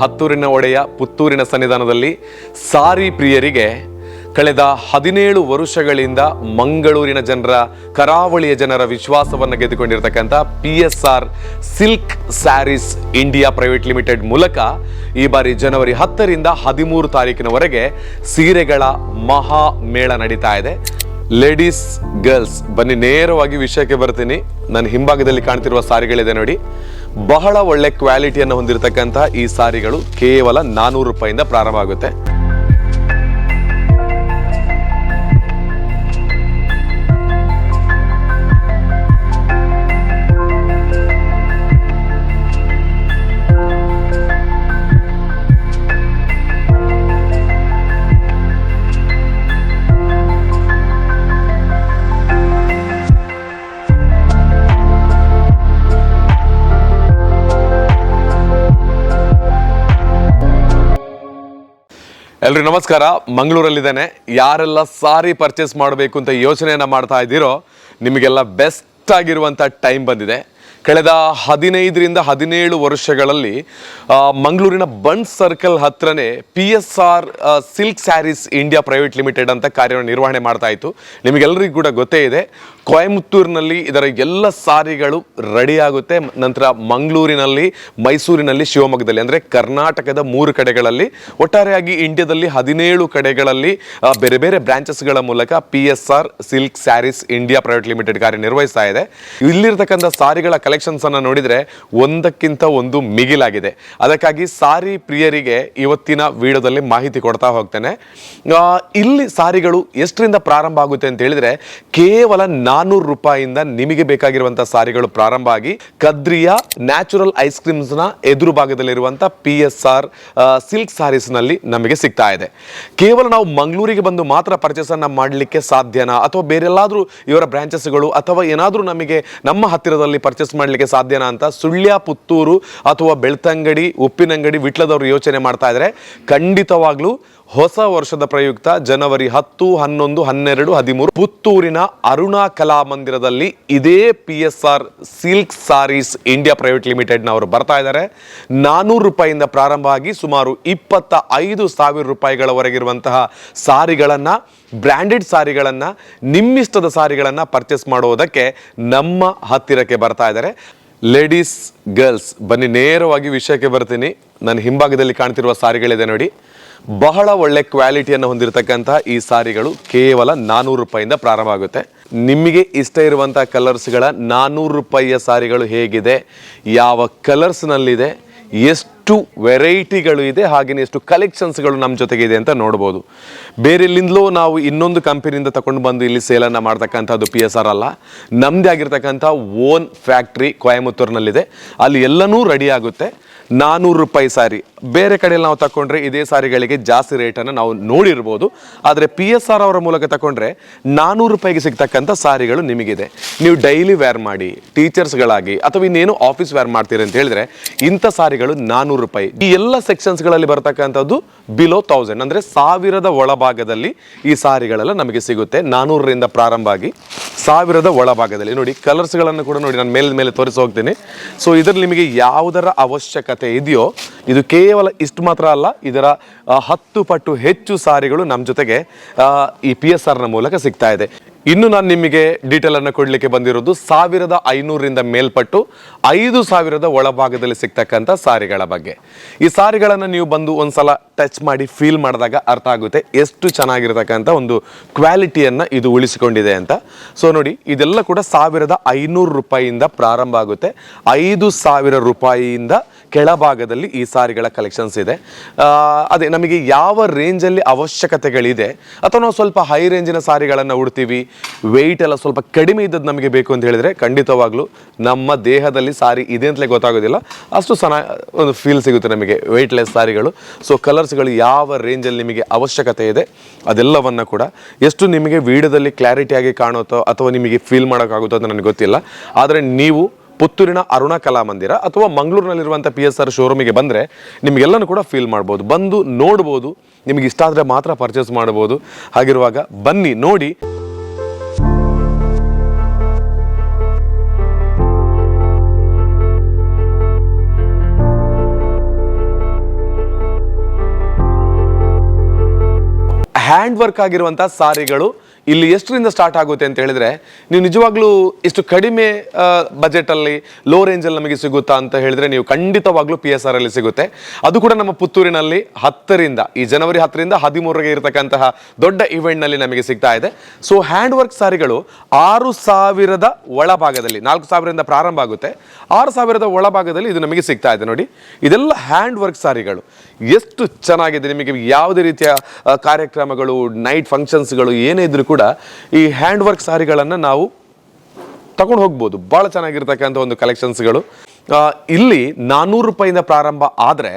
ಹತ್ತೂರಿನ ಒಡೆಯ ಪುತ್ತೂರಿನ ಸನ್ನಿಧಾನದಲ್ಲಿ ಸಾರಿ ಪ್ರಿಯರಿಗೆ ಕಳೆದ ಹದಿನೇಳು ವರ್ಷಗಳಿಂದ ಮಂಗಳೂರಿನ ಜನರ, ಕರಾವಳಿಯ ಜನರ ವಿಶ್ವಾಸವನ್ನು ಗೆದ್ದುಕೊಂಡಿರ್ತಕ್ಕಂಥ P S R silk sarees India private limited ಮೂಲಕ ಈ ಬಾರಿ ಜನವರಿ ಹತ್ತರಿಂದ ಹದಿಮೂರು ತಾರೀಕಿನವರೆಗೆ ಸೀರೆಗಳ ಮಹಾ ಮೇಳ ನಡೀತಾ ಇದೆ. ಲೇಡೀಸ್ ಗರ್ಲ್ಸ್ ಬನ್ನಿ, ನೇರವಾಗಿ ವಿಷಯಕ್ಕೆ ಬರ್ತೀನಿ. ನನ್ನ ಹಿಂಭಾಗದಲ್ಲಿ ಕಾಣ್ತಿರುವ ಸಾರಿಗಳಿದೆ ನೋಡಿ. ಬಹಳ ಒಳ್ಳೆ ಕ್ವಾಲಿಟಿಯನ್ನು ಹೊಂದಿರತಕ್ಕಂತಹ ಈ ಸಾರಿಗಳು ಕೇವಲ ನಾನೂರು ರೂಪಾಯಿಂದ ಪ್ರಾರಂಭ ಆಗುತ್ತೆ. ಎಲ್ರಿಗೂ ನಮಸ್ಕಾರ. ಮಂಗಳೂರಲ್ಲಿದ್ದೇನೆ. ಯಾರೆಲ್ಲ ಸಾರಿ ಪರ್ಚೇಸ್ ಮಾಡಬೇಕು ಅಂತ ಯೋಚನೆಯನ್ನು ಮಾಡ್ತಾ ಇದ್ದೀರೋ, ನಿಮಗೆಲ್ಲ ಬೆಸ್ಟ್ ಆಗಿರುವಂಥ ಟೈಮ್ ಬಂದಿದೆ. ಕಳೆದ ಹದಿನೈದರಿಂದ ಹದಿನೇಳು ವರ್ಷಗಳಲ್ಲಿ ಮಂಗಳೂರಿನ ಬಂಡ್ ಸರ್ಕಲ್ ಹತ್ರನೇ P S R silk sarees India private limited ಅಂತ ಕಾರ್ಯನಿರ್ವಹಣೆ ಮಾಡ್ತಾ ಇತ್ತು. ನಿಮಗೆಲ್ಲರಿಗೂ ಕೂಡ ಗೊತ್ತೇ ಇದೆ. ಕೊಯಮತ್ತೂರಿನಲ್ಲಿ ಇದರ ಎಲ್ಲ ಸಾರಿಗಳು ರೆಡಿಯಾಗುತ್ತೆ ನಂತರ ಮಂಗಳೂರಿನಲ್ಲಿ, ಮೈಸೂರಿನಲ್ಲಿ, ಶಿವಮೊಗ್ಗದಲ್ಲಿ, ಅಂದರೆ ಕರ್ನಾಟಕದ ಮೂರು ಕಡೆಗಳಲ್ಲಿ, ಒಟ್ಟಾರೆಯಾಗಿ ಇಂಡಿಯಾದಲ್ಲಿ ಹದಿನೇಳು ಕಡೆಗಳಲ್ಲಿ ಬೇರೆ ಬೇರೆ ಬ್ರಾಂಚಸ್ಗಳ ಮೂಲಕ P S R silk sarees India private limited ಕಾರ್ಯನಿರ್ವಹಿಸ್ತಾ ಇದೆ. ಇಲ್ಲಿರ್ತಕ್ಕಂಥ ಸಾರಿಗಳ ಕಲೆಕ್ಷನ್ಸ್ ಅನ್ನ ನೋಡಿದ್ರೆ ಒಂದಕ್ಕಿಂತ ಒಂದು ಮಿಗಿಲಾಗಿದೆ. ಅದಕ್ಕಾಗಿ ಸಾರಿ ಪ್ರಿಯರಿಗೆ ಇವತ್ತಿನ ವಿಡಿಯೋದಲ್ಲಿ ಮಾಹಿತಿ ಕೊಡ್ತಾ ಹೋಗ್ತೇನೆ. ಇಲ್ಲಿ ಸಾರಿಗಳು ಎಷ್ಟರಿಂದ ಪ್ರಾರಂಭ ಆಗುತ್ತೆ ಅಂತ ಹೇಳಿದ್ರೆ ಕೇವಲ ನಾನೂರು ರೂಪಾಯಿಯಿಂದ ನಿಮಗೆ ಬೇಕಾಗಿರುವಂತಹ ಸಾರಿಗಳು ಪ್ರಾರಂಭ ಆಗಿ ಕದ್ರಿಯ ನ್ಯಾಚುರಲ್ ಐಸ್ ಕ್ರೀಮ್ಸ್ನ ಎದುರು ಭಾಗದಲ್ಲಿರುವಂತಹ ಪಿ ಎಸ್ ಆರ್ ಸಿಲ್ಕ್ ಸಾರೀಸ್ನಲ್ಲಿ ನಮಗೆ ಸಿಗ್ತಾ ಇದೆ. ಕೇವಲ ನಾವು ಮಂಗಳೂರಿಗೆ ಬಂದು ಮಾತ್ರ ಪರ್ಚೇಸ್ ಅನ್ನ ಮಾಡಲಿಕ್ಕೆ ಸಾಧ್ಯನಾ? ಅಥವಾ ಬೇರೆಲ್ಲಾದ್ರೂ ಇವರ ಬ್ರಾಂಚಸ್ಗಳು ಅಥವಾ ಏನಾದ್ರೂ ನಮಗೆ ನಮ್ಮ ಹತ್ತಿರದಲ್ಲಿ ಪರ್ಚೇಸ್ ಮಾಡಲಿಕ್ಕೆ ಸಾಧ್ಯನಾ ಅಂತ ಸುಳ್ಯ ಪುತ್ತೂರು ಅಥವಾ ಬೆಳ್ತಂಗಡಿ ಉಪ್ಪಿನಂಗಡಿ ವಿಟ್ಲದವರು ಯೋಚನೆ ಮಾಡ್ತಾ ಇದ್ರೆ ಖಂಡಿತವಾಗ್ಲೂ ಹೊಸ ವರ್ಷದ ಪ್ರಯುಕ್ತ ಜನವರಿ ಹತ್ತು, ಹನ್ನೊಂದು, ಹನ್ನೆರಡು, ಹದಿಮೂರು ಪುತ್ತೂರಿನ ಅರುಣಾ ಕಲಾ ಮಂದಿರದಲ್ಲಿ ಇದೇ P S R silk sarees India private ಲಿಮಿಟೆಡ್ನವರು ಬರ್ತಾ ಇದ್ದಾರೆ. ನಾನ್ನೂರು ರೂಪಾಯಿಯಿಂದ ಪ್ರಾರಂಭ ಆಗಿ ಸುಮಾರು ಇಪ್ಪತ್ತ ಐದು ಸಾವಿರ ರೂಪಾಯಿಗಳವರೆಗಿರುವಂತಹ ಸಾರಿಗಳನ್ನು ಬ್ರ್ಯಾಂಡೆಡ್ ಸಾರಿಗಳನ್ನು, ನಿಮ್ಮಿಷ್ಟದ ಸಾರಿಗಳನ್ನು ಪರ್ಚೇಸ್ ಮಾಡುವುದಕ್ಕೆ ನಮ್ಮ ಹತ್ತಿರಕ್ಕೆ ಬರ್ತಾ ಇದ್ದಾರೆ. ಲೇಡೀಸ್ ಗರ್ಲ್ಸ್ ಬನ್ನಿ, ನೇರವಾಗಿ ವಿಷಯಕ್ಕೆ ಬರ್ತೀನಿ. ನನ್ನ ಹಿಂಭಾಗದಲ್ಲಿ ಕಾಣ್ತಿರುವ ಸಾರಿಗಳಿದೆ ನೋಡಿ. ಬಹಳ ಒಳ್ಳೆ ಕ್ವಾಲಿಟಿಯನ್ನು ಹೊಂದಿರತಕ್ಕಂತಹ ಈ ಸಾರಿಗಳು ಕೇವಲ ನಾನೂರು ರೂಪಾಯಿಂದ ಪ್ರಾರಂಭ ಆಗುತ್ತೆ. ನಿಮಗೆ ಇಷ್ಟ ಇರುವಂಥ ಕಲರ್ಸ್ಗಳ ನಾನೂರು ರೂಪಾಯಿಯ ಸಾರಿಗಳು ಹೇಗಿದೆ, ಯಾವ ಕಲರ್ಸ್ನಲ್ಲಿದೆ, ಎಷ್ಟು ವೆರೈಟಿಗಳು ಇದೆ ಹಾಗೆಯೇ ಎಷ್ಟು ಕಲೆಕ್ಷನ್ಸ್ಗಳು ನಮ್ಮ ಜೊತೆಗೆ ಇದೆ ಅಂತ ನೋಡ್ಬೋದು. ಬೇರೆಲ್ಲಿಂದಲೂ ನಾವು ಇನ್ನೊಂದು ಕಂಪನಿಯಿಂದ ತಗೊಂಡು ಬಂದು ಇಲ್ಲಿ ಸೇಲನ್ನು ಮಾಡ್ತಕ್ಕಂಥದ್ದು ಪಿ ಎಸ್ ಆರ್ ಅಲ್ಲ. ನಮ್ಮದೇ ಆಗಿರ್ತಕ್ಕಂಥ ಓನ್ ಫ್ಯಾಕ್ಟ್ರಿ ಕೊಯಮತ್ತೂರಿನಲ್ಲಿದೆ. ಅಲ್ಲಿ ಎಲ್ಲನೂ ರೆಡಿ ಆಗುತ್ತೆ. ನಾನೂರು ರೂಪಾಯಿ ಸಾರಿ. ಬೇರೆ ಕಡೆಯಲ್ಲಿ ನಾವು ತಗೊಂಡ್ರೆ ಇದೇ ಸಾರಿಗಳಿಗೆ ಜಾಸ್ತಿ ರೇಟನ್ನು ನಾವು ನೋಡಿರ್ಬೋದು. ಆದರೆ ಪಿ ಎಸ್ ಆರ್ ಅವರ ಮೂಲಕ ತಗೊಂಡ್ರೆ ನಾನ್ನೂರು ರೂಪಾಯಿಗೆ ಸಿಗ್ತಕ್ಕಂಥ ಸಾರಿಗಳು ನಿಮಗಿದೆ. ನೀವು ಡೈಲಿ ವೇರ್ ಮಾಡಿ, ಟೀಚರ್ಸ್ಗಳಾಗಿ ಅಥವಾ ಇನ್ನೇನು ಆಫೀಸ್ ವೇರ್ ಮಾಡ್ತೀರಿ ಅಂತ ಹೇಳಿದ್ರೆ ಇಂಥ ಸಾರಿಗಳು ನಾನೂರು ರೂಪಾಯಿ. ಈ ಎಲ್ಲ ಸೆಕ್ಷನ್ಸ್ಗಳಲ್ಲಿ ಬರ್ತಕ್ಕಂಥದ್ದು ಬಿಲೋ ತೌಸಂಡ್ ಅಂದರೆ ಸಾವಿರದ ಒಳಭಾಗದಲ್ಲಿ ಈ ಸಾರಿಗಳೆಲ್ಲ ನಮಗೆ ಸಿಗುತ್ತೆ. ನಾನ್ನೂರರಿಂದ ಪ್ರಾರಂಭ ಆಗಿ ಸಾವಿರದ ಒಳಭಾಗದಲ್ಲಿ. ನೋಡಿ ಕಲರ್ಸ್ಗಳನ್ನು ಕೂಡ ನೋಡಿ, ನಾನು ಮೇಲೆ ಮೇಲೆ ತೋರಿಸಿ ಹೋಗ್ತೀನಿ. ಸೊ ಇದರಲ್ಲಿ ನಿಮಗೆ ಯಾವುದರ ಅವಶ್ಯಕತೆ ಇದೆಯೋ, ಇದು ಕೇವಲ ಇಷ್ಟು ಮಾತ್ರ ಅಲ್ಲ, ಇದರ ಹತ್ತು ಪಟ್ಟು ಹೆಚ್ಚು ಸಾರಿಗಳು ನಮ್ಮ ಜೊತೆಗೆ ಈ ಪಿ ಎಸ್ ಆರ್ನ ಮೂಲಕ ಸಿಗ್ತಾ ಇದೆ. ಇನ್ನು ನಾನು ನಿಮಗೆ ಡೀಟೇಲ್ ಅನ್ನು ಕೊಡಲಿಕ್ಕೆ ಬಂದಿರೋದು ಸಾವಿರದ ಐನೂರರಿಂದ ಮೇಲ್ಪಟ್ಟು ಐದು ಸಾವಿರದ ಒಳಭಾಗದಲ್ಲಿ ಸಿಗ್ತಕ್ಕಂಥ ಸಾರಿಗಳ ಬಗ್ಗೆ. ಈ ಸಾರಿಗಳನ್ನು ನೀವು ಬಂದು ಒಂದ್ಸಲ ಟಚ್ ಮಾಡಿ ಫೀಲ್ ಮಾಡಿದಾಗ ಅರ್ಥ ಆಗುತ್ತೆ ಎಷ್ಟು ಚೆನ್ನಾಗಿರ್ತಕ್ಕಂಥ ಒಂದು ಕ್ವಾಲಿಟಿಯನ್ನು ಇದು ಉಳಿಸಿಕೊಂಡಿದೆ ಅಂತ. ಸೊ ನೋಡಿ, ಇದೆಲ್ಲ ಕೂಡ ಸಾವಿರದ ಐನೂರು ರೂಪಾಯಿಯಿಂದ ಪ್ರಾರಂಭ ಆಗುತ್ತೆ. ಐದು ಸಾವಿರ ರೂಪಾಯಿಯಿಂದ ಕೆಳಭಾಗದಲ್ಲಿ ಈ ಸಾರಿಗಳ ಕಲೆಕ್ಷನ್ಸ್ ಇದೆ. ಅದೇ ನಮಗೆ ಯಾವ ರೇಂಜಲ್ಲಿ ಅವಶ್ಯಕತೆಗಳಿದೆ, ಅಥವಾ ನಾವು ಸ್ವಲ್ಪ ಹೈ ರೇಂಜಿನ ಸಾರಿಗಳನ್ನು ಉಡ್ತೀವಿ ವೆಯ್ಟ್ ಎಲ್ಲ ಸ್ವಲ್ಪ ಕಡಿಮೆ ಇದ್ದದ್ದು ನಮಗೆ ಬೇಕು ಅಂತ ಹೇಳಿದರೆ ಖಂಡಿತವಾಗ್ಲೂ ನಮ್ಮ ದೇಹದಲ್ಲಿ ಸಾರಿ ಇದೆ ಅಂತಲೇ ಗೊತ್ತಾಗೋದಿಲ್ಲ. ಅಷ್ಟು ಸನ, ಒಂದು ಫೀಲ್ ಸಿಗುತ್ತೆ ನಮಗೆ ವೆಯ್ಟ್ಲೆಸ್ ಸಾರಿಗಳು. ಸೊ ಕಲರ್ಸ್ಗಳು ಯಾವ ರೇಂಜಲ್ಲಿ ನಿಮಗೆ ಅವಶ್ಯಕತೆ ಇದೆ, ಅದೆಲ್ಲವನ್ನು ಕೂಡ ಎಷ್ಟು ನಿಮಗೆ ವಿಡಿಯೋದಲ್ಲಿ ಕ್ಲಾರಿಟಿಯಾಗಿ ಕಾಣುತ್ತೋ ಅಥವಾ ನಿಮಗೆ ಫೀಲ್ ಮಾಡೋಕ್ಕಾಗುತ್ತೋ ಅಂತ ನನಗೆ ಗೊತ್ತಿಲ್ಲ. ಆದರೆ ನೀವು ಪುತ್ತೂರಿನ ಅರುಣ ಕಲಾಮಂದಿರ ಅಥವಾ ಮಂಗಳೂರಿನಲ್ಲಿರುವಂಥ ಪಿ ಎಸ್ ಆರ್ ಶೋರೂಮಿಗೆ ಬಂದರೆ ನಿಮಗೆಲ್ಲನೂ ಕೂಡ ಫೀಲ್ ಮಾಡ್ಬೋದು. ಬಂದು ನೋಡ್ಬೋದು, ನಿಮಗೆ ಇಷ್ಟ ಆದರೆ ಮಾತ್ರ ಪರ್ಚೇಸ್ ಮಾಡ್ಬೋದು. ಹಾಗಿರುವಾಗ ಬನ್ನಿ, ನೋಡಿ. ಹ್ಯಾಂಡ್ ವರ್ಕ್ ಆಗಿರುವಂಥ ಸಾರಿಗಳು ಇಲ್ಲಿ ಎಷ್ಟರಿಂದ ಸ್ಟಾರ್ಟ್ ಆಗುತ್ತೆ ಅಂತ ಹೇಳಿದ್ರೆ, ನೀವು ನಿಜವಾಗ್ಲೂ ಇಷ್ಟು ಕಡಿಮೆ ಬಜೆಟಲ್ಲಿ ಲೋ ರೇಂಜಲ್ಲಿ ನಮಗೆ ಸಿಗುತ್ತಾ ಅಂತ ಹೇಳಿದ್ರೆ ನೀವು ಖಂಡಿತವಾಗ್ಲೂ ಪಿ ಎಸ್ ಆರ್ ಅಲ್ಲಿ ಸಿಗುತ್ತೆ. ಅದು ಕೂಡ ನಮ್ಮ ಪುತ್ತೂರಿನಲ್ಲಿ ಹತ್ತರಿಂದ, ಈ ಜನವರಿ ಹತ್ತರಿಂದ ಹದಿಮೂರರಿಗೆ ಇರತಕ್ಕಂತಹ ದೊಡ್ಡ ಇವೆಂಟ್ನಲ್ಲಿ ನಮಗೆ ಸಿಗ್ತಾ ಇದೆ. ಸೊ ಹ್ಯಾಂಡ್ ವರ್ಕ್ ಸಾರಿಗಳು ಆರು ಸಾವಿರದ ಒಳಭಾಗದಲ್ಲಿ, ನಾಲ್ಕು ಸಾವಿರದಿಂದ ಪ್ರಾರಂಭ ಆಗುತ್ತೆ. ಆರು ಸಾವಿರದ ಒಳಭಾಗದಲ್ಲಿ ಇದು ನಮಗೆ ಸಿಗ್ತಾ ಇದೆ ನೋಡಿ. ಇದೆಲ್ಲ ಹ್ಯಾಂಡ್ ವರ್ಕ್ ಸಾರಿಗಳು. ಎಷ್ಟು ಚೆನ್ನಾಗಿದೆ ನಿಮಗೆ ಯಾವುದೇ ರೀತಿಯ ಕಾರ್ಯಕ್ರಮಗಳು ನೈಟ್ ಫಂಕ್ಷನ್ಸ್ಗಳು ಏನೇ ಇದ್ರೂ ಈ ಹ್ಯಾಂಡ್ ವರ್ಕ್ ಸಾರಿಗಳನ್ನು ನಾವು ತಗೊಂಡು ಹೋಗ್ಬೋದು. ಭಾಳ ಚೆನ್ನಾಗಿರ್ತಕ್ಕಂಥ ಒಂದು ಕಲೆಕ್ಷನ್ಸ್ಗಳು ಇಲ್ಲಿ ನಾನ್ನೂರು ರೂಪಾಯಿಂದ ಪ್ರಾರಂಭ ಆದರೆ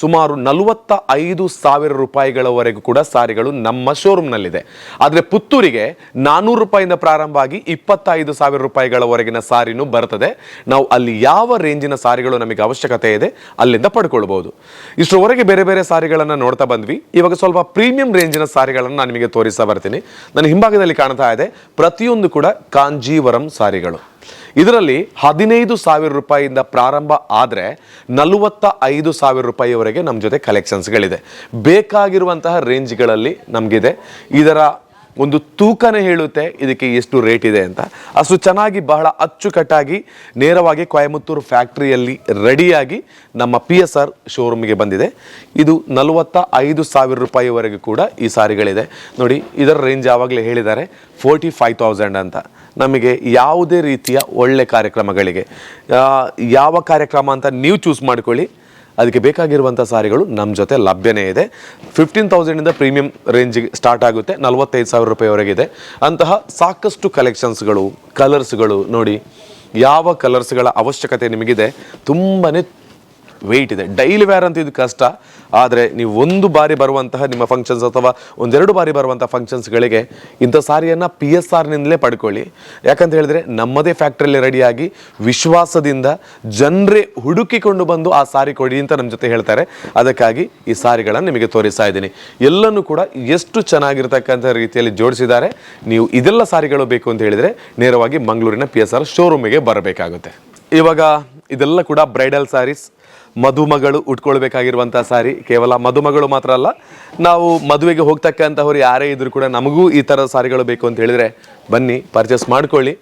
ಸುಮಾರು ನಲವತ್ತ ಐದು ಸಾವಿರ ರೂಪಾಯಿಗಳವರೆಗೂ ಕೂಡ ಸಾರಿಗಳು ನಮ್ಮ ಶೋರೂಮ್ನಲ್ಲಿದೆ. ಆದರೆ ಪುತ್ತೂರಿಗೆ ನಾನ್ನೂರು ರೂಪಾಯಿಂದ ಪ್ರಾರಂಭ ಆಗಿ ಇಪ್ಪತ್ತೈದು ಸಾವಿರ ರೂಪಾಯಿಗಳವರೆಗಿನ ಸಾರಿನೂ ಬರ್ತದೆ. ನಾವು ಅಲ್ಲಿ ಯಾವ ರೇಂಜಿನ ಸಾರಿಗಳು ನಮಗೆ ಅವಶ್ಯಕತೆ ಇದೆ ಅಲ್ಲಿಂದ ಪಡ್ಕೊಳ್ಬೋದು ಇಷ್ಟರವರೆಗೆ ಬೇರೆ ಬೇರೆ ಸಾರಿಗಳನ್ನು ನೋಡ್ತಾ ಬಂದ್ವಿ. ಇವಾಗ ಸ್ವಲ್ಪ ಪ್ರೀಮಿಯಂ ರೇಂಜಿನ ಸಾರಿಗಳನ್ನು ನಾನು ನಿಮಗೆ ತೋರಿಸ್ತಾ ಬರ್ತೀನಿ. ನನ್ನ ಹಿಂಭಾಗದಲ್ಲಿ ಕಾಣ್ತಾ ಇದೆ. ಪ್ರತಿಯೊಂದು ಕೂಡ ಕಾಂಜೀವರಂ ಸಾರಿಗಳು. ಇದರಲ್ಲಿ ಹದಿನೈದು ಸಾವಿರ ರೂಪಾಯಿಯಿಂದ ಪ್ರಾರಂಭ ಆದರೆ ನಲವತ್ತ ಐದು ಸಾವಿರ ರೂಪಾಯಿವರೆಗೆ ನಮ್ಮ ಜೊತೆ ಕಲೆಕ್ಷನ್ಸ್ಗಳಿದೆ. ಬೇಕಾಗಿರುವಂತಹ ರೇಂಜ್ಗಳಲ್ಲಿ ನಮಗಿದೆ. ಇದರ ಒಂದು ತೂಕನೇ ಹೇಳುತ್ತೆ, ಇದಕ್ಕೆ ಎಷ್ಟು ರೇಟ್ ಇದೆ ಅಂತ. ಅಷ್ಟು ಚೆನ್ನಾಗಿ, ಬಹಳ ಅಚ್ಚುಕಟ್ಟಾಗಿ, ನೇರವಾಗಿ ಕೊಯಮತ್ತೂರು ಫ್ಯಾಕ್ಟ್ರಿಯಲ್ಲಿ ರೆಡಿಯಾಗಿ ನಮ್ಮ ಪಿ ಎಸ್ ಆರ್ ಶೋರೂಮ್ಗೆ ಬಂದಿದೆ. ಇದು ನಲವತ್ತ ಐದು ಸಾವಿರ ರೂಪಾಯಿವರೆಗೂ ಕೂಡ ಈ ಸಾರಿಗಳಿದೆ. ನೋಡಿ, ಇದರ ರೇಂಜ್ ಯಾವಾಗಲೇ ಹೇಳಿದ್ದಾರೆ, ಫೋರ್ಟಿ ಫೈವ್ ತೌಸಂಡ್ ಅಂತ. ನಮಗೆ ಯಾವುದೇ ರೀತಿಯ ಒಳ್ಳೆ ಕಾರ್ಯಕ್ರಮಗಳಿಗೆ. ಯಾವ ಕಾರ್ಯಕ್ರಮ ಅಂತ ನೀವು ಚೂಸ್ ಮಾಡ್ಕೊಳ್ಳಿ. ಅದಕ್ಕೆ ಬೇಕಾಗಿರುವಂಥ ಸಾರಿಗಳು ನಮ್ಮ ಜೊತೆ ಲಭ್ಯನೇ ಇದೆ. ಫಿಫ್ಟೀನ್ ತೌಸಂಡಿಂದ ಪ್ರೀಮಿಯಂ ರೇಂಜಿಗೆ ಸ್ಟಾರ್ಟ್ ಆಗುತ್ತೆ. ನಲವತ್ತೈದು ಸಾವಿರ ರೂಪಾಯಿವರೆಗಿದೆ ಅಂತಹ ಸಾಕಷ್ಟು ಕಲೆಕ್ಷನ್ಸ್ಗಳು ಕಲರ್ಸ್ಗಳು ನೋಡಿ, ಯಾವ ಕಲರ್ಸ್ಗಳ ಅವಶ್ಯಕತೆ ನಿಮಗಿದೆ ತುಂಬಾ ವೆಯ್ಟ್ ಇದೆ. ಡೈಲಿ ವೇರ್ ಅಂತ ಇದು ಕಷ್ಟ. ಆದರೆ ನೀವು ಒಂದು ಬಾರಿ ಬರುವಂತಹ ನಿಮ್ಮ ಫಂಕ್ಷನ್ಸ್ ಅಥವಾ ಒಂದೆರಡು ಬಾರಿ ಬರುವಂಥ ಫಂಕ್ಷನ್ಸ್ಗಳಿಗೆ ಇಂಥ ಸಾರಿಯನ್ನು ಪಿ ಎಸ್ ಆರ್ನಿಂದಲೇ ಪಡ್ಕೊಳ್ಳಿ. ಯಾಕಂತ ಹೇಳಿದ್ರೆ ನಮ್ಮದೇ ಫ್ಯಾಕ್ಟ್ರಿಯಲ್ಲಿ ರೆಡಿಯಾಗಿ ವಿಶ್ವಾಸದಿಂದ ಜನರೇ ಹುಡುಕಿಕೊಂಡು ಬಂದು ಆ ಸಾರಿ ಕೊಡಿ ಅಂತ ನಮ್ಮ ಜೊತೆ ಹೇಳ್ತಾರೆ. ಅದಕ್ಕಾಗಿ ಈ ಸಾರಿಗಳನ್ನು ನಿಮಗೆ ತೋರಿಸ್ತಾ ಇದ್ದೀನಿ. ಎಲ್ಲನೂ ಕೂಡ ಎಷ್ಟು ಚೆನ್ನಾಗಿರ್ತಕ್ಕಂಥ ರೀತಿಯಲ್ಲಿ ಜೋಡಿಸಿದ್ದಾರೆ. ನೀವು ಇದೆಲ್ಲ ಸಾರಿಗಳು ಬೇಕು ಅಂತ ಹೇಳಿದರೆ ನೇರವಾಗಿ ಮಂಗಳೂರಿನ ಪಿ ಎಸ್ ಆರ್ ಶೋರೂಮಿಗೆ ಬರಬೇಕಾಗುತ್ತೆ. ಇವಾಗ ಇದೆಲ್ಲ ಕೂಡ ಬ್ರೈಡಲ್ ಸ್ಯಾರೀಸ್ ಮದುಮಗಳು ಉಟ್ಕೊಳ್ಬೇಕಾಗಿರುವಂಥ ಸಾರಿ. ಕೇವಲ ಮದುಮಗಳು ಮಾತ್ರ ಅಲ್ಲ, ನಾವು ಮದುವೆಗೆ ಹೋಗ್ತಕ್ಕಂಥವ್ರು ಯಾರೇ ಇದ್ರೂ ಕೂಡ ನಮಗೂ ಈ ಥರ ಸಾರಿಗಳು ಬೇಕು ಅಂತ ಹೇಳಿದರೆ ಬನ್ನಿ ಪರ್ಚೇಸ್ ಮಾಡ್ಕೊಳ್ಳಿ.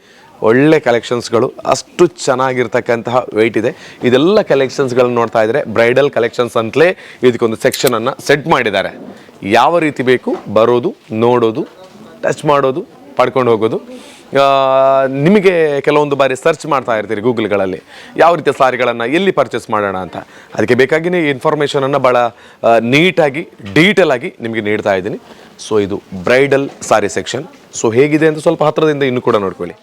ಒಳ್ಳೆ ಕಲೆಕ್ಷನ್ಸ್ಗಳು ಅಷ್ಟು ಚೆನ್ನಾಗಿರ್ತಕ್ಕಂತಹ ವೆಯ್ಟ್ ಇದೆ. ಇದೆಲ್ಲ ಕಲೆಕ್ಷನ್ಸ್ಗಳನ್ನ ನೋಡ್ತಾ ಇದ್ರೆ ಬ್ರೈಡಲ್ ಕಲೆಕ್ಷನ್ಸ್ ಅಂತಲೇ ಇದಕ್ಕೊಂದು ಸೆಕ್ಷನನ್ನು ಸೆಟ್ ಮಾಡಿದ್ದಾರೆ. ಯಾವ ರೀತಿ ಬೇಕು ಬರೋದು, ನೋಡೋದು ಟಚ್ ಮಾಡೋದು, ಪಡ್ಕೊಂಡು ಹೋಗೋದು. ನಿಮಗೆ ಕೆಲವೊಂದು ಬಾರಿ ಸರ್ಚ್ ಮಾಡ್ತಾ ಇರ್ತೀರಿ ಗೂಗಲ್ಗಳಲ್ಲಿ. ಯಾವ ರೀತಿಯ ಸಾರಿಗಳನ್ನು ಎಲ್ಲಿ ಪರ್ಚೇಸ್ ಮಾಡೋಣ ಅಂತ. ಅದಕ್ಕೆ ಬೇಕಾಗಿಯೇ ಇನ್ಫಾರ್ಮೇಷನನ್ನು ಭಾಳ ನೀಟಾಗಿ ಡೀಟೇಲ್ ಆಗಿ ನಿಮಗೆ ನೀಡ್ತಾ ಇದ್ದೀನಿ. ಸೊ ಇದು ಬ್ರೈಡಲ್ ಸಾರಿ ಸೆಕ್ಷನ್ ಸೊ ಹೇಗಿದೆ ಅಂತ ಸ್ವಲ್ಪ ಹತ್ತಿರದಿಂದ ಇನ್ನೂ ಕೂಡ ನೋಡ್ಕೊಳ್ಳಿ.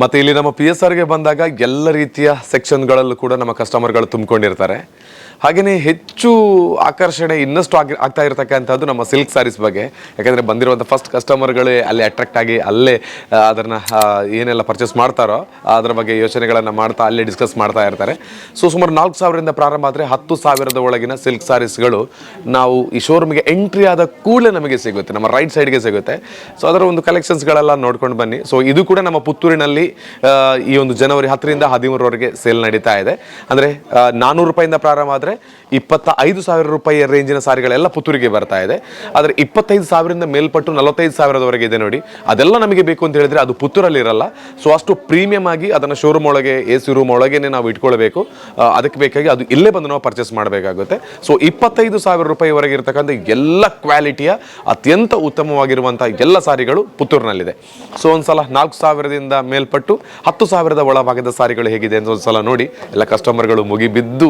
ಮತ್ತು ಇಲ್ಲಿ ನಮ್ಮ ಪಿ ಎಸ್ ಆರ್ಗೆ ಬಂದಾಗ ಎಲ್ಲ ರೀತಿಯ ಸೆಕ್ಷನ್ಗಳಲ್ಲೂ ಕೂಡ ನಮ್ಮ ಕಸ್ಟಮರ್ಗಳು ತುಂಬಿಕೊಂಡಿರ್ತಾರೆ. ಹಾಗೆಯೇ ಹೆಚ್ಚು ಆಕರ್ಷಣೆ ಇನ್ನಷ್ಟು ಆಗಿ ಆಗ್ತಾ ಇರತಕ್ಕಂಥದ್ದು ನಮ್ಮ ಸಿಲ್ಕ್ ಸ್ಯಾರೀಸ್ ಬಗ್ಗೆ. ಯಾಕಂದರೆ ಬಂದಿರುವಂಥ ಫಸ್ಟ್ ಕಸ್ಟಮರ್ಗಳೇ ಅಲ್ಲಿ ಅಟ್ರಾಕ್ಟ್ ಆಗಿ ಅಲ್ಲೇ ಅದನ್ನು ಏನೆಲ್ಲ ಪರ್ಚೇಸ್ ಮಾಡ್ತಾರೋ, ಅದರ ಬಗ್ಗೆ ಯೋಚನೆಗಳನ್ನು ಮಾಡ್ತಾ ಅಲ್ಲೇ ಡಿಸ್ಕಸ್ ಮಾಡ್ತಾ ಇರ್ತಾರೆ. ಸೊ, ಸುಮಾರು ನಾಲ್ಕು ಸಾವಿರದಿಂದ ಪ್ರಾರಂಭ ಆದರೆ ಹತ್ತು ಸಾವಿರದ ಒಳಗಿನ ಸಿಲ್ಕ್ ಸ್ಯಾರೀಸ್ಗಳು ನಾವು ಈ ಶೋರೂಮ್ಗೆ ಎಂಟ್ರಿ ಆದ ಕೂಡಲೇ ನಮಗೆ ಸಿಗುತ್ತೆ, ನಮ್ಮ ರೈಟ್ ಸೈಡ್ಗೆ ಸಿಗುತ್ತೆ. ಸೊ, ಅದರ ಒಂದು ಕಲೆಕ್ಷನ್ಸ್ಗಳೆಲ್ಲ ನೋಡ್ಕೊಂಡು ಬನ್ನಿ. ಸೊ, ಇದು ಕೂಡ ನಮ್ಮ ಪುತ್ತೂರಿನಲ್ಲಿ ಈ ಒಂದು ಜನವರಿ ಹತ್ತರಿಂದ ಹದಿಮೂರವರೆಗೆ ಸೇಲ್ ನಡೀತಾ ಇದೆ. ಅಂದರೆ ನಾನ್ನೂರು ರೂಪಾಯಿಂದ ಪ್ರಾರಂಭ ಆದರೆ ಇಪ್ಪತ್ತ ಐದು ಸಾವಿರ ರೂಪಾಯಿಯ ರೇಂಜಿನ ಸಾರಿಗಳೆಲ್ಲ ಪುತ್ತೂರಿಗೆ ಬರ್ತಾ ಇದೆ. ಆದರೆ ಇಪ್ಪತ್ತೈದು ಸಾವಿರದಿಂದ ಮೇಲ್ಪಟ್ಟು ನಲವತ್ತೈದು ಸಾವಿರದವರೆಗೆ ಇದೆ ನೋಡಿ. ಅದೆಲ್ಲ ನಮಗೆ ಬೇಕು ಅಂತ ಹೇಳಿದ್ರೆ ಅದು ಪುತ್ತೂರಲ್ಲಿ ಇರಲ್ಲ. ಸೊ ಅಷ್ಟು ಪ್ರೀಮಿಯಂ ಆಗಿ ಅದನ್ನು ಶೋರೂಮ್ ಒಳಗೆ ಎ ಸಿ ರೂಮ್ ಒಳಗೆ ನಾವು ಇಟ್ಕೊಳ್ಬೇಕು. ಅದಕ್ಕೆ ಬೇಕಾಗಿ ಅದು ಇಲ್ಲೇ ಬಂದು ನಾವು ಪರ್ಚೇಸ್ ಮಾಡಬೇಕಾಗುತ್ತೆ. ಸೊ ಇಪ್ಪತ್ತೈದು ಸಾವಿರ ರೂಪಾಯಿವರೆಗೆ ಇರತಕ್ಕಂಥ ಎಲ್ಲ ಕ್ವಾಲಿಟಿಯ ಅತ್ಯಂತ ಉತ್ತಮವಾಗಿರುವಂಥ ಎಲ್ಲ ಸಾರಿಗಳು ಪುತ್ತೂರಿನಲ್ಲಿದೆ. ಸೊ ಒಂದ್ಸಲ ನಾಲ್ಕು ಸಾವಿರದಿಂದ ಮೇಲ್ಪಟ್ಟು ಹತ್ತು ಸಾವಿರದ ಒಳಭಾಗದ ಸಾರಿಗಳು ಹೇಗಿದೆ ಅಂತ ಒಂದ್ಸಲ ನೋಡಿ. ಎಲ್ಲ ಕಸ್ಟಮರ್ಗಳು ಮುಗಿಬಿದ್ದು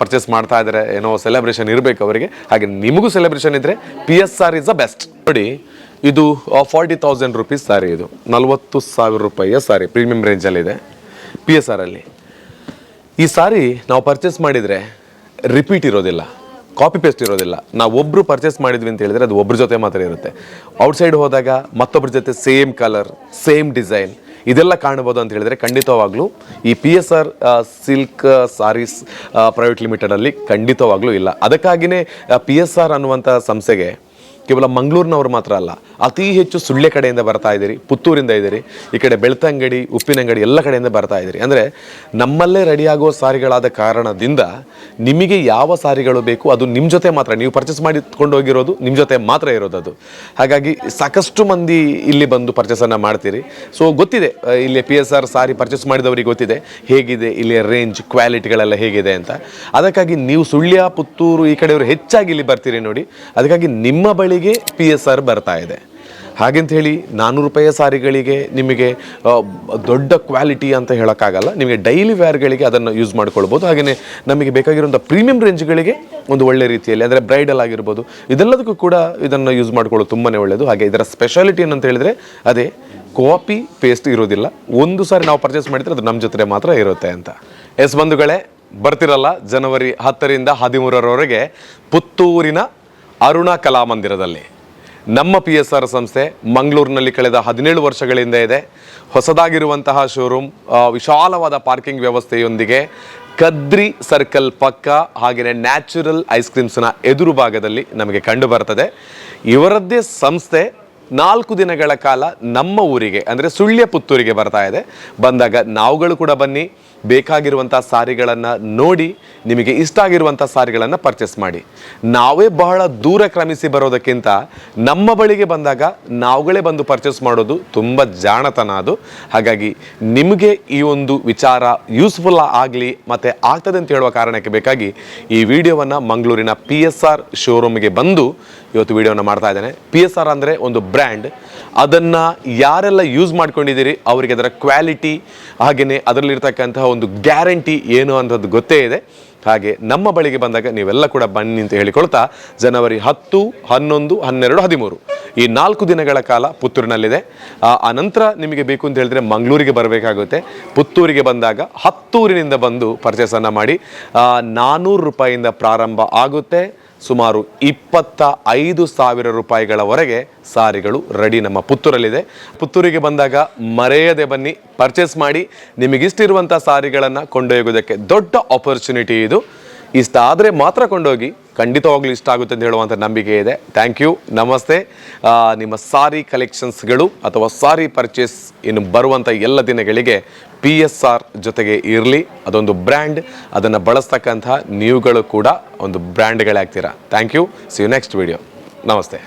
ಪರ್ಚೇಸ್ ಮಾಡ್ತಾ ಇದ್ದಾರೆ ಏನೋ ಸೆಲೆಬ್ರೇಷನ್ ಇರಬೇಕು ಅವರಿಗೆ. ಹಾಗೆ ನಿಮಗೂ ಸೆಲೆಬ್ರೇಷನ್ ಇದ್ರೆ P S R is the best ನೋಡಿ, ಇದು ಫಾರ್ಟಿ ತೌಸಂಡ್ ರುಪೀಸ್ ಸಾರಿ ಇದು. ನಲವತ್ತು ಸಾವಿರ ರೂಪಾಯಿಯ ಸಾರಿ ಪ್ರೀಮಿಯಂ ರೇಂಜಲ್ಲಿದೆ ಪಿ ಎಸ್ ಆರಲ್ಲಿ ಈ ಸಾರಿ ನಾವು ಪರ್ಚೇಸ್ ಮಾಡಿದರೆ ರಿಪೀಟ್ ಇರೋದಿಲ್ಲ ಕಾಪಿ ಪೇಸ್ಟ್ ಇರೋದಿಲ್ಲ. ನಾವು ಒಬ್ಬರು ಪರ್ಚೇಸ್ ಮಾಡಿದ್ವಿ ಅಂತ ಹೇಳಿದರೆ ಅದು ಒಬ್ಬರ ಜೊತೆ ಮಾತ್ರ ಇರುತ್ತೆ. ಔಟ್ಸೈಡ್ ಹೋದಾಗ ಮತ್ತೊಬ್ಬರ ಜೊತೆ ಸೇಮ್ ಕಲರ್ ಸೇಮ್ ಡಿಸೈನ್ ಇದೆಲ್ಲ ಕಾಣಬಹುದು ಅಂತ ಹೇಳಿದ್ರೆ ಖಂಡಿತವಾಗ್ಲೂ ಈ P S R silk sarees private ಲಿಮಿಟೆಡಲ್ಲಿ ಖಂಡಿತವಾಗ್ಲೂ ಇಲ್ಲ. ಅದಕ್ಕಾಗಿಯೇ ಪಿ ಎಸ್ ಆರ್ ಅನ್ನುವಂಥ ಸಂಸ್ಥೆಗೆ ಕೇವಲ ಮಂಗಳೂರಿನವರು ಮಾತ್ರ ಅಲ್ಲ. ಅತಿ ಹೆಚ್ಚು ಸುಳ್ಳೆ ಕಡೆಯಿಂದ ಬರ್ತಾ ಇದ್ದೀರಿ, ಪುತ್ತೂರಿಂದ ಇದ್ದೀರಿ, ಈ ಕಡೆ ಬೆಳ್ತಂಗಡಿ, ಉಪ್ಪಿನಂಗಡಿ ಎಲ್ಲ ಕಡೆಯಿಂದ ಬರ್ತಾ ಇದ್ದೀರಿ. ಅಂದರೆ ನಮ್ಮಲ್ಲೇ ರೆಡಿಯಾಗುವ ಸಾರಿಗಳಾದ ಕಾರಣದಿಂದ ನಿಮಗೆ ಯಾವ ಸಾರಿಗಳು ಬೇಕು ಅದು ನಿಮ್ಮ ಜೊತೆ ಮಾತ್ರ, ನೀವು ಪರ್ಚೇಸ್ ಮಾಡಿಕೊಂಡು ಹೋಗಿರೋದು ನಿಮ್ಮ ಜೊತೆ ಮಾತ್ರ ಇರೋದು ಅದು. ಹಾಗಾಗಿ ಸಾಕಷ್ಟು ಮಂದಿ ಇಲ್ಲಿ ಬಂದು ಪರ್ಚೇಸನ್ನು ಮಾಡ್ತೀರಿ. ಸೊ ಗೊತ್ತಿದೆ ಇಲ್ಲಿ P S R sari purchase ಮಾಡಿದವರಿಗೆ ಗೊತ್ತಿದೆ, ಹೇಗಿದೆ ಇಲ್ಲಿ ರೇಂಜ್ ಕ್ವಾಲಿಟಿಗಳೆಲ್ಲ ಹೇಗಿದೆ ಅಂತ. ಅದಕ್ಕಾಗಿ ನೀವು ಸುಳ್ಯ, ಪುತ್ತೂರು ಈ ಕಡೆಯವರು ಹೆಚ್ಚಾಗಿ ಇಲ್ಲಿ ಬರ್ತೀರಿ ನೋಡಿ. ಅದಕ್ಕಾಗಿ ನಿಮ್ಮ ಬಳಿಗೆ ಪಿ ಎಸ್ ಆರ್ ಬರ್ತಾ ಇದೆ. ಹಾಗೆಂತ ಹೇಳಿ ನಾನ್ನೂರು ರೂಪಾಯಿಯ ಸಾರಿಗಳಿಗೆ ನಿಮಗೆ ದೊಡ್ಡ ಕ್ವಾಲಿಟಿ ಅಂತ ಹೇಳೋಕ್ಕಾಗಲ್ಲ. ನಿಮಗೆ ಡೈಲಿ ವೇರ್ಗಳಿಗೆ ಅದನ್ನು ಯೂಸ್ ಮಾಡ್ಕೊಳ್ಬೋದು. ಹಾಗೆಯೇ ನಮಗೆ ಬೇಕಾಗಿರುವಂಥ ಪ್ರೀಮಿಯಂ ರೇಂಜ್ಗಳಿಗೆ ಒಂದು ಒಳ್ಳೆ ರೀತಿಯಲ್ಲಿ, ಅಂದರೆ ಬ್ರೈಡಲ್ ಆಗಿರ್ಬೋದು, ಇದೆಲ್ಲದಕ್ಕೂ ಕೂಡ ಇದನ್ನು ಯೂಸ್ ಮಾಡ್ಕೊಳ್ಳೋದು ತುಂಬಾ ಒಳ್ಳೆಯದು ಹಾಗೆ ಇದರ ಸ್ಪೆಷಾಲಿಟಿ ಏನಂತ ಹೇಳಿದರೆ, ಅದೇ ಕಾಪಿ ಪೇಸ್ಟ್ ಇರೋದಿಲ್ಲ. ಒಂದು ಸಾರಿ ನಾವು ಪರ್ಚೇಸ್ ಮಾಡಿದರೆ ಅದು ನಮ್ಮ ಜೊತೆ ಮಾತ್ರ ಇರುತ್ತೆ ಅಂತ. ಎಸ್ ಬಂಧುಗಳೇ, ಬರ್ತಿರಲ್ಲ ಜನವರಿ ಹತ್ತರಿಂದ ಹದಿಮೂರರವರೆಗೆ ಪುತ್ತೂರಿನ ಅರುಣ ಕಲಾಮಂದಿರದಲ್ಲಿ ನಮ್ಮ ಪಿ ಎಸ್ ಆರ್ ಸಂಸ್ಥೆ ಮಂಗಳೂರಿನಲ್ಲಿ ಕಳೆದ ಹದಿನೇಳು ವರ್ಷಗಳಿಂದ ಇದೆ. ಹೊಸದಾಗಿರುವಂತಹ ಶೋರೂಮ್ ವಿಶಾಲವಾದ ಪಾರ್ಕಿಂಗ್ ವ್ಯವಸ್ಥೆಯೊಂದಿಗೆ ಕದ್ರಿ ಸರ್ಕಲ್ ಪಕ್ಕ ಹಾಗೆಯೇ ನ್ಯಾಚುರಲ್ ಐಸ್ ಕ್ರೀಮ್ಸ್ನ ಎದುರು ಭಾಗದಲ್ಲಿ ನಮಗೆ ಕಂಡು ಬರ್ತದೆ. ಇವರದ್ದೇ ಸಂಸ್ಥೆ ನಾಲ್ಕು ದಿನಗಳ ಕಾಲ ನಮ್ಮ ಊರಿಗೆ, ಅಂದರೆ ಸುಳ್ಯ ಪುತ್ತೂರಿಗೆ ಬರ್ತಾ ಇದೆ. ಬಂದಾಗ ನಾವುಗಳು ಕೂಡ ಬನ್ನಿ. ಬೇಕಾಗಿರುವಂಥ ಸಾರಿಗಳನ್ನು ನೋಡಿ ನಿಮಗೆ ಇಷ್ಟ ಆಗಿರುವಂಥ ಸಾರಿಗಳನ್ನು ಪರ್ಚೇಸ್ ಮಾಡಿ. ನಾವೇ ಬಹಳ ದೂರ ಕ್ರಮಿಸಿ ಬರೋದಕ್ಕಿಂತ ನಮ್ಮ ಬಳಿಗೆ ಬಂದಾಗ ನಾವುಗಳೇ ಬಂದು ಪರ್ಚೇಸ್ ಮಾಡೋದು ತುಂಬ ಜಾಣತನ ಅದು. ಹಾಗಾಗಿ ನಿಮಗೆ ಈ ಒಂದು ವಿಚಾರ ಯೂಸ್ಫುಲ್ ಆಗಲಿ ಮತ್ತು ಆಗ್ತದೆ ಅಂತ ಹೇಳುವ ಕಾರಣಕ್ಕೆ ಬೇಕಾಗಿ ಈ ವಿಡಿಯೋವನ್ನು ಮಂಗಳೂರಿನ ಪಿ ಎಸ್ ಆರ್ ಶೋರೂಮ್ಗೆ ಬಂದು ಇವತ್ತು ವಿಡಿಯೋನ ಮಾಡ್ತಾ ಇದ್ದೇನೆ. ಪಿ ಎಸ್ ಆರ್ ಅಂದರೆ ಒಂದು ಬ್ರ್ಯಾಂಡ್ ಅದನ್ನು ಯಾರೆಲ್ಲ ಯೂಸ್ ಮಾಡ್ಕೊಂಡಿದ್ದೀರಿ, ಅವರಿಗೆ ಅದರ ಕ್ವಾಲಿಟಿ ಹಾಗೆಯೇ ಅದರಲ್ಲಿರ್ತಕ್ಕಂತಹ ಒಂದು ಗ್ಯಾರಂಟಿ ಏನು ಅನ್ನೋದು ಗೊತ್ತೇ ಇದೆ. ಹಾಗೆ ನಮ್ಮ ಬಳಿಗೆ ಬಂದಾಗ ನೀವೆಲ್ಲ ಕೂಡ ಬನ್ನಿ ಅಂತ ಹೇಳಿಕೊಳ್ತಾ ಜನವರಿ ಹತ್ತು, ಹನ್ನೊಂದು, ಹನ್ನೆರಡು, ಹದಿಮೂರು. ಈ ನಾಲ್ಕು ದಿನಗಳ ಕಾಲ ಪುತ್ತೂರಿನಲ್ಲಿದೆ. ಆ ನಂತರ ನಿಮಗೆ ಬೇಕು ಅಂತ ಹೇಳಿದ್ರೆ ಮಂಗಳೂರಿಗೆ ಬರಬೇಕಾಗುತ್ತೆ. ಪುತ್ತೂರಿಗೆ ಬಂದಾಗ ಹತ್ತೂರಿನಿಂದ ಬಂದು ಪರ್ಚೇಸನ್ನು ಮಾಡಿ ನಾನ್ನೂರು ರೂಪಾಯಿಯಿಂದ ಪ್ರಾರಂಭ ಆಗುತ್ತೆ. ಸುಮಾರು ಇಪ್ಪತ್ತ ಐದು ಸಾವಿರ ರೂಪಾಯಿಗಳವರೆಗೆ ಸಾರಿಗಳು ರೆಡಿ ನಮ್ಮ ಪುತ್ತೂರಲ್ಲಿದೆ. ಪುತ್ತೂರಿಗೆ ಬಂದಾಗ ಮರೆಯದೆ ಬನ್ನಿ ಪರ್ಚೇಸ್ ಮಾಡಿ. ನಿಮಗಿಷ್ಟಿರುವಂಥ ಸಾರಿಗಳನ್ನು ಕೊಂಡೊಯ್ಯೋದಕ್ಕೆ ದೊಡ್ಡ ಆಪರ್ಚುನಿಟಿ ಇದು. ಇಷ್ಟ ಆದರೆ ಮಾತ್ರ ಕೊಂಡೋಗಿ ಖಂಡಿತವಾಗ್ಲೂ ಇಷ್ಟ ಆಗುತ್ತೆ ಅಂತ ಹೇಳುವಂಥ ನಂಬಿಕೆ ಇದೆ. ಥ್ಯಾಂಕ್ ಯು ನಮಸ್ತೆ. ನಿಮ್ಮ ಸಾರಿ ಕಲೆಕ್ಷನ್ಸ್ಗಳು ಅಥವಾ ಸಾರಿ ಪರ್ಚೇಸ್ ಇನ್ನು ಬರುವಂಥ ಎಲ್ಲ ದಿನಗಳಿಗೆ ಪಿ ಎಸ್ ಆರ್ ಜೊತೆಗೆ ಇರಲಿ. ಅದೊಂದು ಬ್ರ್ಯಾಂಡ್. ಅದನ್ನು ಬಳಸ್ತಕ್ಕಂಥ ನೀವುಗಳು ಕೂಡ ಒಂದು ಬ್ರ್ಯಾಂಡ್ಗಳೇ ಆಗ್ತೀರಾ thank you see you next video ನಮಸ್ತೆ.